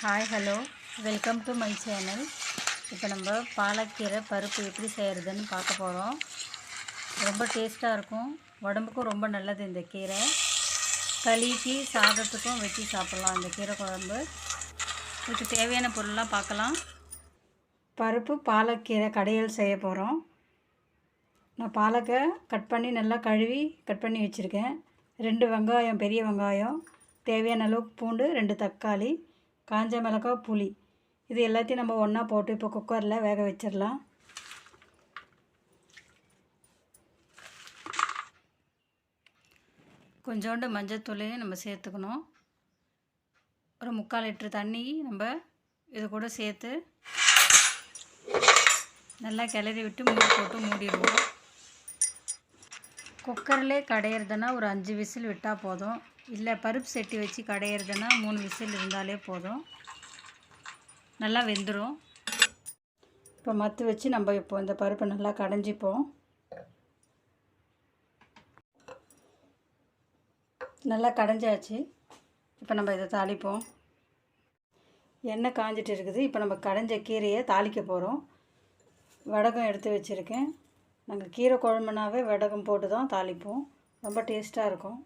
Hi hello welcome to my channel இப்போ நம்ம பாலக்கீரை பருப்பு எப்படி செய்கிறதுன்னு பார்க்க போகிறோம் ரொம்ப டேஸ்ட்டாக இருக்கும். உடம்புக்கும் ரொம்ப நல்லது இந்த கீரை. களிக்கு சாதத்துக்கும் வச்சு சாப்பிட்லாம் இந்த கீரை குழம்பு. இதுக்கு தேவையான பொருள்லாம் பார்க்கலாம். பருப்பு பாலக்கீரை கடையல் செய்ய போகிறோம் நான் பாலக்கை கட் பண்ணி நல்லா கழுவி கட் பண்ணி வச்சுருக்கேன். ரெண்டு வெங்காயம் பெரிய வெங்காயம். தேவையான அளவுக்கு பூண்டு ரெண்டு தக்காளி. காஞ்ச மிளகாய் புளி. இது எல்லாத்தையும் நம்ம ஒன்றா போட்டு இப்போ குக்கரில் வேக வச்சிடலாம். கொஞ்சோண்டு மஞ்சத்தூளையும் நம்ம சேர்த்துக்கணும். ஒரு முக்கால் லிட்ரு தண்ணி நம்ம இது கூட சேர்த்து நல்லா கிளறி விட்டு மூடி போட்டு மூடிடுவோம் குக்கர்லேயே கடையிறதுனா ஒரு அஞ்சு விசில் விட்டால் போதும். இல்லை பருப்பு செட்டி வச்சு கடையிறதுனா மூணு விசில் இருந்தாலே போதும். நல்லா வெந்துடும் இப்போ மத்து வச்சு நம்ம இப்போ இந்த பருப்பை நல்லா கடைஞ்சிப்போம். நல்லா கடைஞ்சாச்சு. இப்போ நம்ம இதை தாளிப்போம். எண்ணெய் காஞ்சிட்டு இருக்குது. இப்போ நம்ம கடைஞ்ச கீரையை தாளிக்க போகிறோம். வடகம் எடுத்து வச்சுருக்கேன். நாங்கள் கீரை குழம்புனாவே வடகம் போட்டு தான் தாளிப்போம். ரொம்ப டேஸ்ட்டாக இருக்கும்.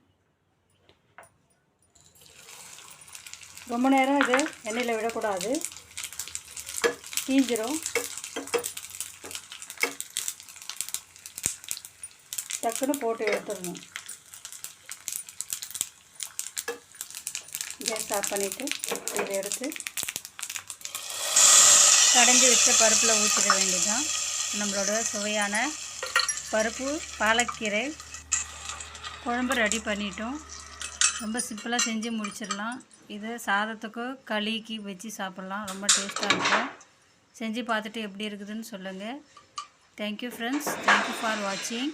ரொம்ப நேரம் இது எண்ணெயில் விடக்கூடாது. தீஞ்சிரும். டக்குன்னு போட்டு எடுத்துடணும். கேஸ் ஆஃப் பண்ணிவிட்டு இதை எடுத்து கடைஞ்சி வச்ச பருப்பில் ஊற்றிட வேண்டியதுதான். நம்மளோட சுவையான பருப்பு பாலக்கீரை குழம்பு ரெடி பண்ணிட்டோம். ரொம்ப சிம்பிளாக செஞ்சு முடிச்சிடலாம். இது சாதத்துக்கு களிக்கு வச்சு சாப்பிட்லாம். ரொம்ப டேஸ்ட்டாக இருக்கும். செஞ்சு பார்த்துட்டு எப்படி இருக்குதுன்னு சொல்லுங்கள் தேங்க்யூ ஃப்ரெண்ட்ஸ் தேங்க்யூ ஃபார் வாட்சிங்